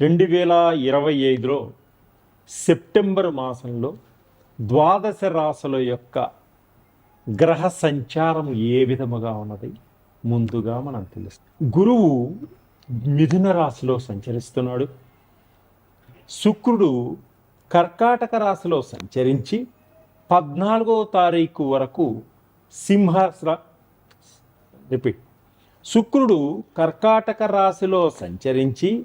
రెండు వేల ఇరవై ఐదులో సెప్టెంబర్ మాసంలో ద్వాదశ రాశుల యొక్క గ్రహ సంచారం ఏ విధముగా ఉన్నది? ముందుగా మనం తెలుస్తుంది గురువు మిథున రాశిలో సంచరిస్తున్నాడు. శుక్రుడు కర్కాటక రాశిలో సంచరించి పద్నాలుగో తారీఖు వరకు సింహ రిపీట్ శుక్రుడు కర్కాటక రాశిలో సంచరించి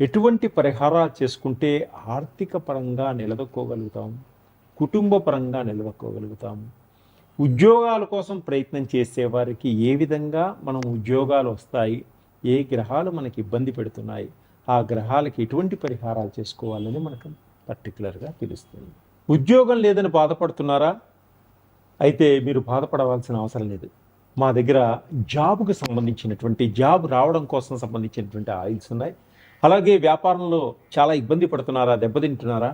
ఎటువంటి పరిహారాలు చేసుకుంటే ఆర్థిక పరంగా నిలదొక్కోగలుగుతాం కుటుంబ పరంగా నిలదొక్కోగలుగుతాం. ఉద్యోగాల కోసం ప్రయత్నం చేసేవారికి ఏ విధంగా మనం ఉద్యోగాలు వస్తాయి ఏ గ్రహాలు మనకి ఇబ్బంది పెడుతున్నాయి ఆ గ్రహాలకి ఎటువంటి పరిహారాలు చేసుకోవాలని మనకు పర్టికులర్గా తెలుస్తుంది. ఉద్యోగం లేదని బాధపడుతున్నారా? అయితే మీరు బాధపడవలసిన అవసరం లేదు. మా దగ్గర జాబ్కు సంబంధించినటువంటి జాబ్ రావడం కోసం సంబంధించినటువంటి ఆయిల్స్ ఉన్నాయి. అలాగే వ్యాపారంలో చాలా ఇబ్బంది పడుతున్నారా దెబ్బతింటున్నారా?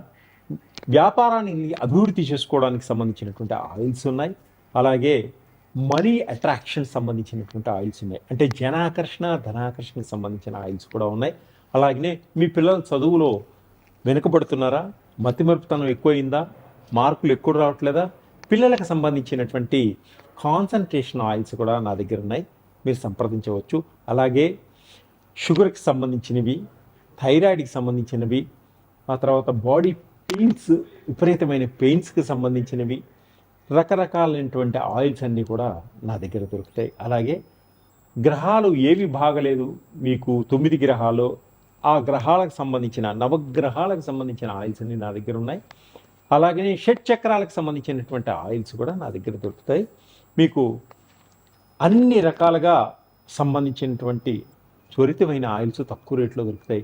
వ్యాపారాన్ని అభివృద్ధి చేసుకోవడానికి సంబంధించినటువంటి ఆయిల్స్ ఉన్నాయి. అలాగే మనీ అట్రాక్షన్ సంబంధించినటువంటి ఆయిల్స్ ఉన్నాయి. అంటే జనాకర్షణ ధనాకర్షణకి సంబంధించిన ఆయిల్స్ కూడా ఉన్నాయి. అలాగే మీ పిల్లల చదువులో వెనుకబడుతున్నారా? మతిమరుపుతనం ఎక్కువైందా? మార్కులు ఎక్కువ రావట్లేదా? పిల్లలకు సంబంధించినటువంటి కాన్సన్ట్రేషన్ ఆయిల్స్ కూడా నా దగ్గర ఉన్నాయి. మీరు సంప్రదించవచ్చు. అలాగే షుగర్కి సంబంధించినవి థైరాయిడ్కి సంబంధించినవి ఆ తర్వాత బాడీ పెయిన్స్ విపరీతమైన పెయిన్స్కి సంబంధించినవి రకరకాలైనటువంటి ఆయిల్స్ అన్నీ కూడా నా దగ్గర దొరుకుతాయి. అలాగే గ్రహాలు ఏవి బాగలేదు మీకు తొమ్మిది గ్రహాలు ఆ గ్రహాలకు సంబంధించిన నవగ్రహాలకు సంబంధించిన ఆయిల్స్ అన్నీ నా దగ్గర ఉన్నాయి. అలాగే షట్ చక్రాలకు సంబంధించినటువంటి ఆయిల్స్ కూడా నా దగ్గర దొరుకుతాయి. మీకు అన్ని రకాలుగా సంబంధించినటువంటి త్వరితమైన ఆయిల్స్ తక్కువ రేట్లో దొరుకుతాయి.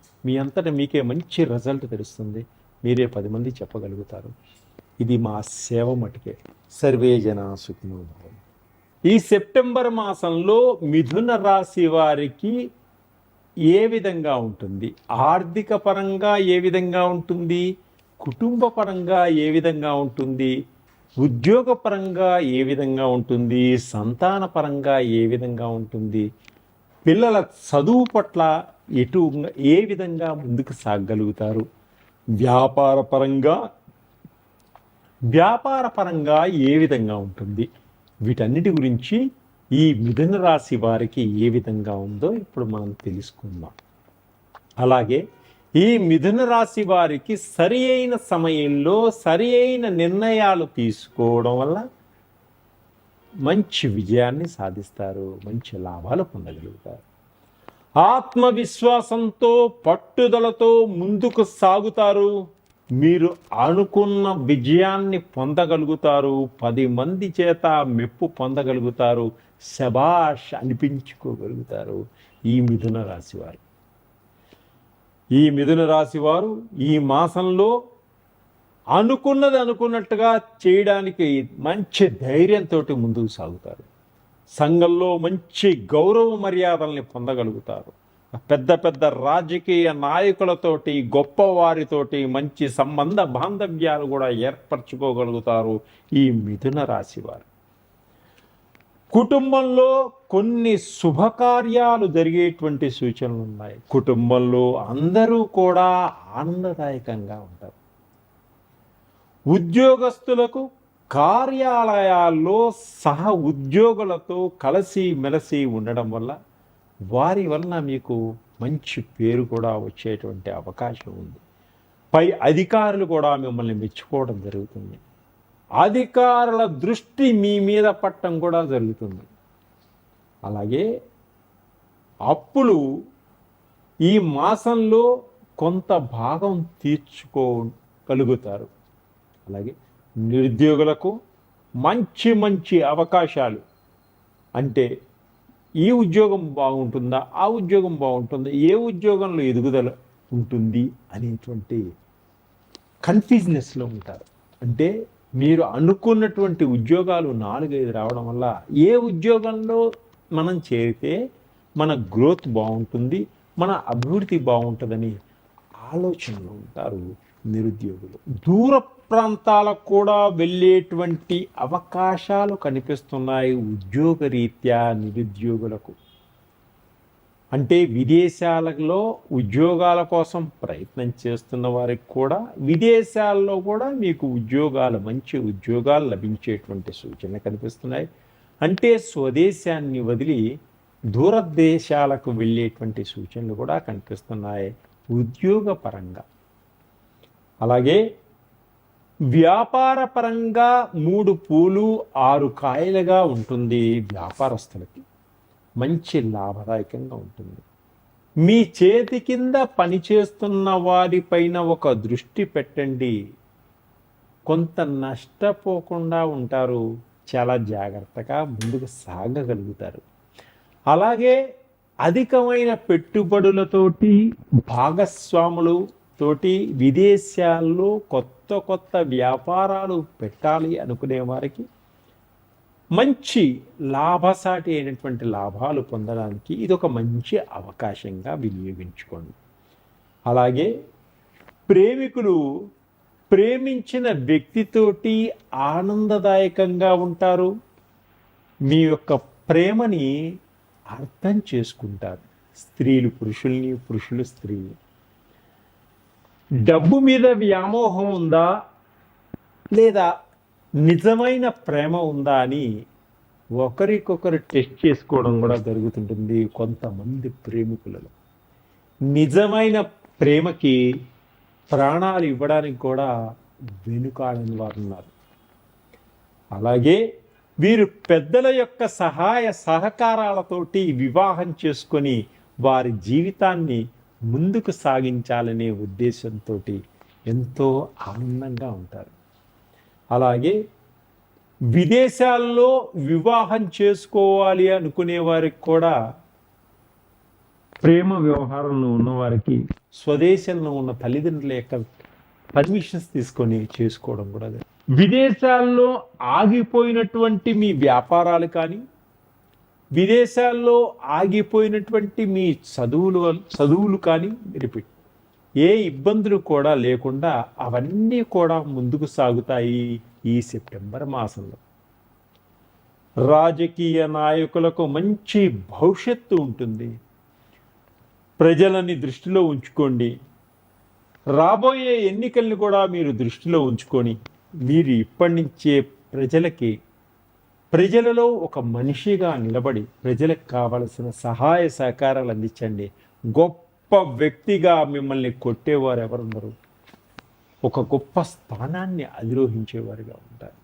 మీ అంతటా మీకే మంచి రిజల్ట్ తెలుస్తుంది. మీరే పది మంది చెప్పగలుగుతారు. ఇది మా సేవ మటుకే. సర్వే జన సుఖినో ఈ సెప్టెంబర్ మాసంలో మిథున రాశి వారికి ఏ విధంగా ఉంటుంది? ఆర్థిక పరంగా ఏ విధంగా ఉంటుంది? కుటుంబ పరంగా ఏ విధంగా ఉంటుంది? ఉద్యోగ పరంగా ఏ విధంగా ఉంటుంది? సంతాన పరంగా ఏ విధంగా ఉంటుంది? పిల్లల చదువు పట్ల ఎటు ఏ విధంగా ముందుకు సాగగలుగుతారు వ్యాపార పరంగా వ్యాపార పరంగా ఏ విధంగా ఉంటుంది? వీటన్నిటి గురించి ఈ మిథున రాశి వారికి ఏ విధంగా ఉందో ఇప్పుడు మనం తెలుసుకుందాం. అలాగే ఈ మిథున రాశి వారికి సరి అయిన సమయంలో సరి అయిన నిర్ణయాలు తీసుకోవడం వల్ల మంచి విజయాన్ని సాధిస్తారు మంచి లాభాలు పొందగలుగుతారు. ఆత్మవిశ్వాసంతో పట్టుదలతో ముందుకు సాగుతారు. మీరు అనుకున్న విజయాన్ని పొందగలుగుతారు. పది మంది చేత మెప్పు పొందగలుగుతారు. శబాష్ అనిపించుకోగలుగుతారు. ఈ మిథున రాశివారు ఈ మిథున రాశివారు ఈ మాసంలో అనుకున్నది అనుకున్నట్టుగా చేయడానికి మంచి ధైర్యంతో ముందుకు సాగుతారు. సంఘంలో మంచి గౌరవ మర్యాదల్ని పొందగలుగుతారు. పెద్ద పెద్ద రాజకీయ నాయకులతోటి గొప్పవారితోటి మంచి సంబంధ బాంధవ్యాలు కూడా ఏర్పరచుకోగలుగుతారు ఈ మిథున రాశివారు కుటుంబంలో కొన్ని శుభకార్యాలు జరిగేటువంటి సూచనలు ఉన్నాయి. కుటుంబంలో అందరూ కూడా ఆనందదాయకంగా ఉంటారు. ఉద్యోగస్తులకు కార్యాలయాల్లో సహ ఉద్యోగులతో కలిసి మెలిసి ఉండడం వల్ల వారి వలన మీకు మంచి పేరు కూడా వచ్చేటువంటి అవకాశం ఉంది. పై అధికారులు కూడా మిమ్మల్ని మెచ్చుకోవడం జరుగుతుంది. అధికారుల దృష్టి మీ మీద పట్టడం కూడా జరుగుతుంది. అలాగే అప్పులు ఈ మాసంలో కొంత భాగం తీర్చుకోగలుగుతారు. అలాగే నిరుద్యోగులకు మంచి మంచి అవకాశాలు. అంటే ఈ ఉద్యోగం బాగుంటుందా ఆ ఉద్యోగం బాగుంటుందా ఏ ఉద్యోగంలో ఎదుగుదల ఉంటుంది అనేటువంటి కన్ఫ్యూజ్నెస్లో ఉంటారు. అంటే మీరు అనుకున్నటువంటి ఉద్యోగాలు నాలుగైదు రావడం వల్ల ఏ ఉద్యోగంలో మనం చేరితే మన గ్రోత్ బాగుంటుంది మన అభివృద్ధి బాగుంటుందని ఆలోచనలో ఉంటారు. నిరుద్యోగులు. దూర ప్రాంతాలకు కూడా వెళ్ళేటువంటి అవకాశాలు కనిపిస్తున్నాయి ఉద్యోగరీత్యా నిరుద్యోగులకు. అంటే విదేశాలలో ఉద్యోగాల కోసం ప్రయత్నం చేస్తున్న వారికి కూడా విదేశాల్లో కూడా మీకు ఉద్యోగాలు మంచి ఉద్యోగాలు లభించేటువంటి సూచనలు కనిపిస్తున్నాయి. అంటే స్వదేశాన్ని వదిలి దూరదేశాలకు వెళ్ళేటువంటి సూచనలు కూడా కనిపిస్తున్నాయి. ఉద్యోగపరంగా అలాగే వ్యాపార పరంగా మూడు పూలు ఆరు కాయలుగా ఉంటుంది వ్యాపారస్తులకి. మంచి లాభదాయకంగా ఉంటుంది. మీ చేతి కింద పనిచేస్తున్న వారిపైన ఒక దృష్టి పెట్టండి. కొంత నష్టపోకుండా ఉంటారు. చాలా జాగ్రత్తగా ముందుకు సాగగలుగుతారు. అలాగే అధికమైన పెట్టుబడులతోటి భాగస్వాములు తోటి విదేశాల్లో కొత్త కొత్త వ్యాపారాలు పెట్టాలి అనుకునే వారికి మంచి లాభసాటి అయినటువంటి లాభాలు పొందడానికి ఇది ఒక మంచి అవకాశంగా వినియోగించుకోండి. అలాగే ప్రేమికులు ప్రేమించిన వ్యక్తితోటి ఆనందదాయకంగా ఉంటారు. మీ యొక్క ప్రేమని అర్థం చేసుకుంటారు. స్త్రీలు పురుషుల్ని పురుషులు స్త్రీలు. Hmm. డబ్బు మీద వ్యామోహం ఉందా? లేదా నిజమైన ప్రేమ ఉందా అని ఒకరికొకరు టెస్ట్ చేసుకోవడం కూడా జరుగుతుంటుంది కొంతమంది ప్రేమికులలో. నిజమైన ప్రేమకి ప్రాణాలు ఇవ్వడానికి కూడా వెనుకాడని వారు ఉన్నారు. అలాగే వీరు పెద్దల యొక్క సహాయ సహకారాలతోటి వివాహం చేసుకొని వారి జీవితాన్ని ముందుకు సాగించాలనే ఉద్దేశంతో ఎంతో ఆనందంగా ఉంటారు. అలాగే విదేశాల్లో వివాహం చేసుకోవాలి అనుకునే వారికి కూడా ప్రేమ వ్యవహారంలో ఉన్నవారికి స్వదేశంలో ఉన్న తల్లిదండ్రుల యొక్క పర్మిషన్స్ తీసుకొని చేసుకోవడం కూడా విదేశాల్లో ఆగిపోయినటువంటి మీ వ్యాపారాలు కానీ విదేశాల్లో ఆగిపోయినటువంటి మీ చదువులు చదువులు కానీ రిపీట్ ఏ ఇబ్బందులు కూడా లేకుండా అవన్నీ కూడా ముందుకు సాగుతాయి ఈ సెప్టెంబర్ మాసంలో. రాజకీయ నాయకులకు మంచి భవిష్యత్తు ఉంటుంది. ప్రజలని దృష్టిలో ఉంచుకోండి. రాబోయే ఎన్నికల్ని కూడా మీరు దృష్టిలో ఉంచుకొని మీరు ఇప్పటి నుంచే ప్రజలకి ప్రజలలో ఒక మనిషిగా నిలబడి ప్రజలకు కావలసిన సహాయ సహకారాలు అందించండి. గొప్ప వ్యక్తిగా మిమ్మల్ని కొట్టేవారు ఎవరున్నారు ఒక గొప్ప స్థానాన్ని అధిరోహించేవారుగా ఉంటారు.